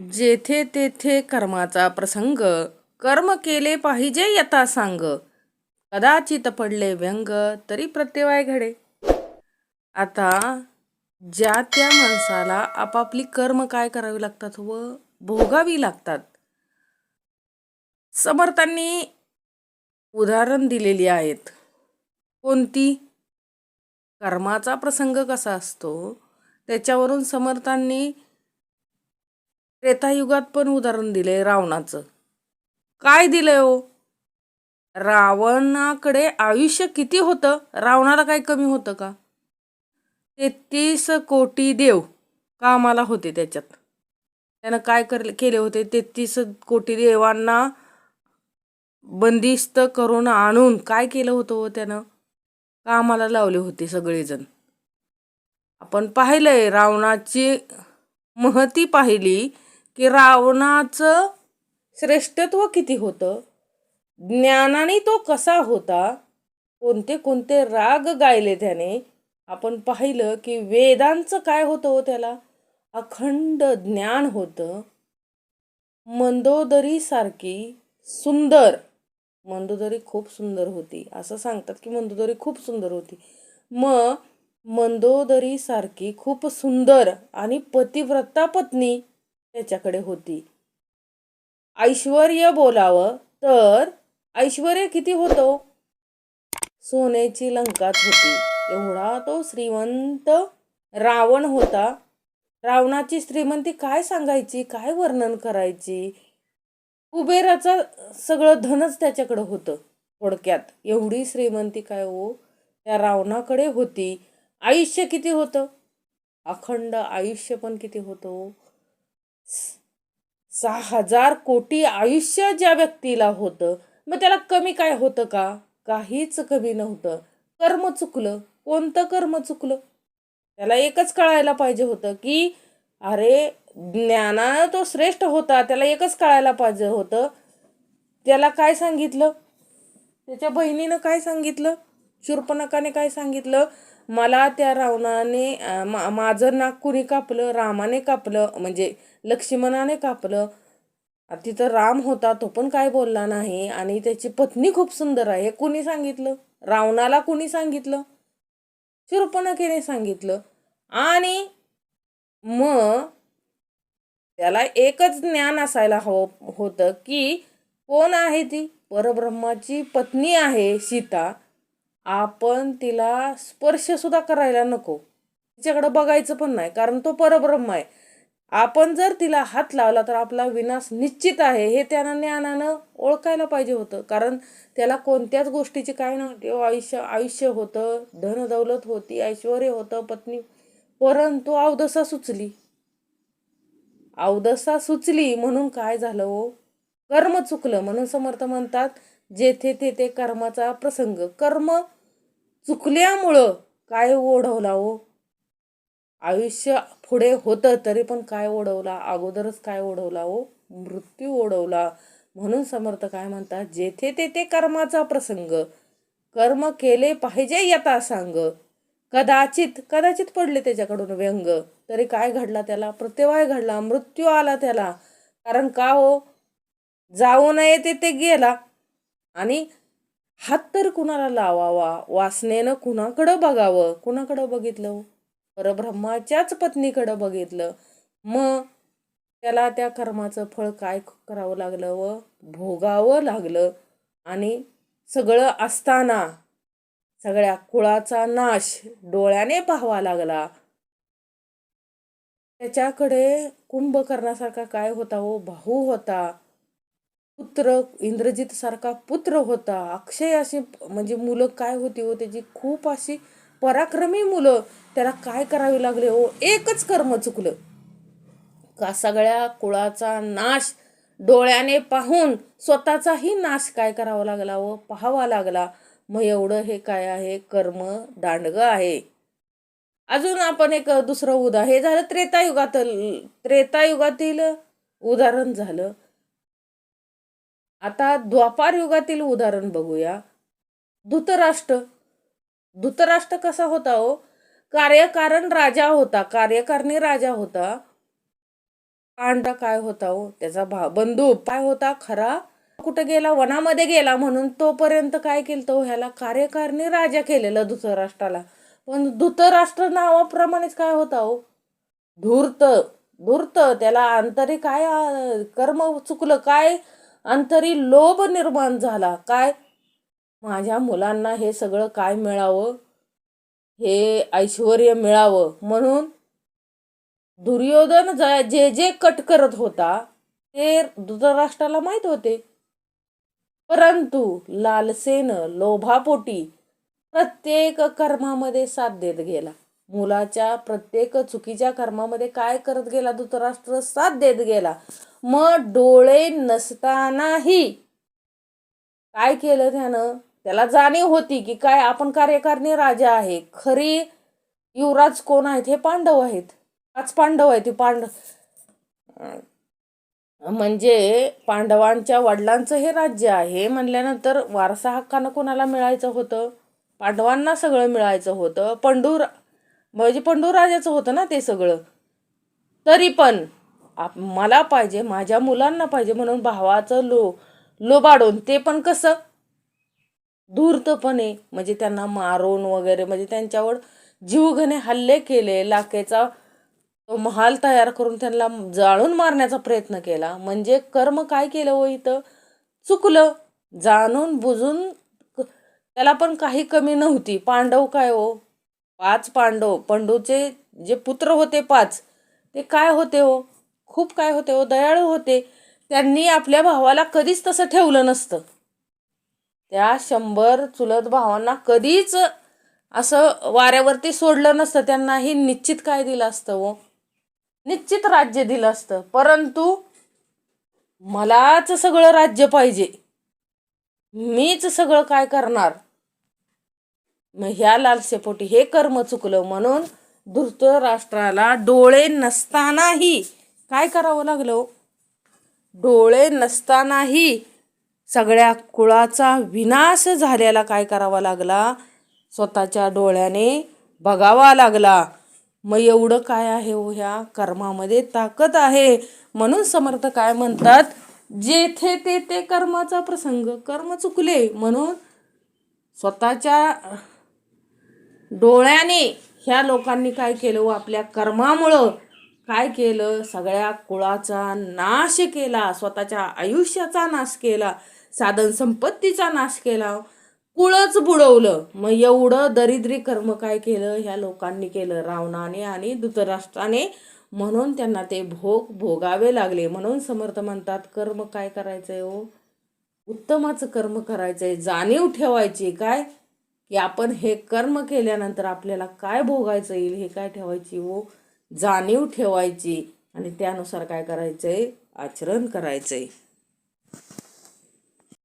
जेथे तेथे कर्माचा प्रसंग कर्म केले पाहिजे यथा सांग. कदाचित पडले व्यंग तरी प्रत्यवाय घडे. आता ज्या त्या माणसाला आपापली कर्म काय करावी लागतात व भोगावी लागतात? समर्थांनी उदाहरण दिलेली आहेत. कोणती? कर्माचा प्रसंग कसा असतो? त्याच्यावरून समर्थांनी त्रेतायुगात पण उदाहरण दिले रावणाचं. काय दिलंय हो? रावणाकडे आयुष्य किती होतं? रावणाला काय कमी होतं का? तेहतीस कोटी देव कामाला होते त्याच्यात. त्यानं काय कर केले होते? तेहतीस कोटी देवांना बंदिस्त करून आणून काय केलं होतं हो त्यानं? कामाला लावले होते सगळेजण. आपण पाहिलंय रावणाची महती पाहिली की रावणाचं श्रेष्ठत्व किती होतं? ज्ञानाने तो कसा होता? कोणते कोणते राग गायले त्याने? आपण पाहिलं की वेदांचं काय होतं हो त्याला? अखंड ज्ञान होतं. मंदोदरीसारखी सुंदर. मंदोदरी खूप सुंदर होती. असं सांगतात की मंदोदरी खूप सुंदर होती. मग मंदोदरीसारखी खूप सुंदर आणि पतिव्रता पत्नी. त्याच्याकडे होती. ऐश्वर बोलावं तर ऐश्वर किती होतं? सोन्याची लंकात होती. एवढा तो श्रीमंत रावण होता. रावणाची श्रीमंती काय सांगायची? काय वर्णन करायची? कुबेराचं सगळं धनच त्याच्याकडं होतं थोडक्यात. एवढी श्रीमंती काय हो? त्या रावणाकडे होती. आयुष्य किती होतं? अखंड आयुष्य पण किती होतं हो? सहा हजार कोटी आयुष्य ज्या व्यक्तीला होतं मग त्याला कमी काय होतं का? काहीच कमी नव्हतं. कर्म चुकलं. कोणतं कर्म चुकलं? त्याला एकच कळायला पाहिजे होतं की अरे ज्ञानानं तो श्रेष्ठ होता त्याला एकच कळायला पाहिजे होतं. त्याला काय सांगितलं? त्याच्या बहिणीनं काय सांगितलं? शूर्पणकाने काय सांगितलं? मला त्या रावणाने मा माझं नाक कुणी कापलं? रामाने कापलं? म्हणजे लक्ष्मणाने कापलं? तिथं राम होता तो पण काय बोलला नाही. आणि त्याची पत्नी खूप सुंदर आहे. हे कुणी सांगितलं? रावणाला कुणी सांगितलं? शूर्पणखेने सांगितलं. आणि मग त्याला एकच ज्ञान असायला हवं होतं की कोण आहे ती? परब्रह्माची पत्नी आहे सीता. आपण तिला स्पर्शसुद्धा करायला नको. तिच्याकडं बघायचं पण नाही कारण तो परब्रह्म आहे. आपण जर तिला हात लावला तर आपला विनाश निश्चित आहे हे त्यानं ज्ञानानं ओळखायला पाहिजे होतं. कारण त्याला कोणत्याच गोष्टीची काय नव्हती आयुष्य आयुष्य होतं धन दौलत होती ऐश्वर होतं पत्नी. परंतु अवदसा सुचली. अवदसा सुचली म्हणून काय झालं हो? कर्म चुकलं म्हणून समर्थ म्हणतात जेथे तेथे कर्माचा प्रसंग. कर्म चुकल्यामुळं काय ओढवला हो? आयुष्य पुढे होतं तरी पण काय ओढवला? अगोदरच काय ओढवला हो? मृत्यू ओढवला. म्हणून समर्थ काय म्हणतात? जेथे तेथे कर्माचा प्रसंग. कर्म केले पाहिजे यथा सांग. कदाचित कदाचित पडले त्याच्याकडून व्यंग. तरी काय घडला त्याला? प्रत्यवाय घडला. मृत्यू आला त्याला. कारण का हो? जाऊ नये ते गेला. आणि हात तर कुणाला लावावा वासनेनं कुणाकडं बघावं? कुणाकडं बघितलं? परब्रह्माच्याच पत्नीकडं बघितलं. मग त्याला त्या कर्माचं फळ काय करावं लागलं व? भोगावं लागलं. आणि सगळं असताना सगळ्या कुळाचा नाश डोळ्याने पाहावा लागला. त्याच्याकडे कुंभकर्णासारखा काय होता हो भाऊ होता? पुत्र इंद्रजित सारखा पुत्र होता. अक्षय अशी म्हणजे मुलं काय होती हो? त्याची खूप अशी पराक्रमी मुलं. त्याला काय करावे लागले हो? एकच कर्म चुकलं. का सगळ्या कुळाचा नाश डोळ्याने पाहून स्वतःचाही नाश काय करावा लागला व पाहावा लागला. मग एवढं हे काय आहे? कर्म दांडग आहे. अजून आपण एक दुसरं उदा हे झालं त्रेतायुगात. त्रेतायुगातील उदाहरण झालं. आता द्वापार युगातील उदाहरण बघूया. धृतराष्ट्र. धृतराष्ट्र कसा होता हो? कार्यकारण राजा होता. कार्यकारणी राजा होता. पांडा काय होता हो? त्याचा भा बंधू काय होता? खरा? कुठं गेला? वनामध्ये गेला म्हणून तोपर्यंत काय केलं तो हो? ह्याला कार्यकारणी राजा केलेलं धृतराष्ट्राला. पण धृतराष्ट्र नावाप्रमाणेच काय होता हो? धूर्त. धूर्त. त्याला आंतरिक काय कर्म चुकलं? काय अंतरी लोभ निर्माण झाला. काय? माझ्या मुलांना हे सगळं काय मिळावं? हे ऐश्वर मिळावं. म्हणून दुर्योधन जे जे कट करत होता ते धृतराष्ट्राला माहीत होते. परंतु लालसेनं लोभापोटी प्रत्येक कर्मामध्ये साथ देत गेला. मुलाच्या प्रत्येक चुकीच्या कर्मामध्ये काय करत गेला? धृतराष्ट्र साथ देत गेला. मग डोळे नसतानाही काय केलं त्यानं? त्याला जाणीव होती की काय आपण कार्यकारिणी राजा आहे. खरी युवराज कोण आहेत? हे पांडव आहेत. पाच पांडव आहेत. ते पांडव म्हणजे पांडवांच्या वडिलांचं हे राज्य आहे. म्हणल्यानंतर वारसा हक्कानं कोणाला मिळायचं होतं? पांडवांना सगळं मिळायचं होतं. पंडूर म्हणजे पंडू राजाचं होतं ना ते सगळं. तरी पण आप मला पाहिजे माझ्या मुलांना पाहिजे म्हणून भावाचं लो लोबाडून ते पण कसं? धूर्तपणे म्हणजे त्यांना मारून वगैरे म्हणजे त्यांच्यावर जीवघने हल्ले केले लाखेचा तो महाल तयार करून त्यांना जाळून मारण्याचा प्रयत्न केला. म्हणजे कर्म काय केलं हो इथं? चुकलं. जाणून बुजून त्याला पण काही कमी नव्हती. पांडव काय हो? पाच पांडव. पंडूचे जे पुत्र होते पाच ते काय होते हो? खूप काय होते हो दयाळू होते. त्यांनी आपल्या भावाला कधीच तसं ठेवलं नसतं. त्या शंभर चुलत भावांना कधीच असं वाऱ्यावरती सोडलं नसतं. त्यांनाही निश्चित काय दिलं असतं हो? निश्चित राज्य दिलं असतं. परंतु मलाच सगळं राज्य पाहिजे. मीच सगळं काय करणार? मग ह्या लालसेपोटी हे कर्म चुकलं म्हणून धृतराष्ट्राला डोळे नसतानाही काय करावं लागलं? डोळे नसतानाही सगळ्या कुळाचा विनाश झालेला काय करावा लागला? स्वतःच्या डोळ्याने बघावा लागला. मग एवढं काय आहे हो ह्या कर्मामध्ये ताकद आहे? म्हणून समर्थ काय म्हणतात? जेथे ते ते कर्माचा प्रसंग कर्म चुकले. म्हणून स्वतःच्या डोळ्याने ह्या लोकांनी काय केलं व आपल्या कर्मामुळं काय केलं? सगळ्या कुळाचा नाश केला स्वतःच्या आयुष्याचा नाश केला साधन संपत्तीचा नाश केला. कुळच बुडवलं. मग एवढं दरिद्री कर्म काय केलं? ह्या लोकांनी केलं. रावणाने आणि धृतराष्ट्राने. म्हणून त्यांना ते भोग भोगावे लागले. म्हणून समर्थ म्हणतात कर्म काय करायचंय हो? उत्तमाचं कर्म करायचंय. जाणीव ठेवायची. काय? की आपण हे कर्म केल्यानंतर आपल्याला काय भोगायचं येईल? हे काय ठेवायची हो? जाणीव ठेवायची आणि त्यानुसार काय करायचंय? आचरण करायचंय.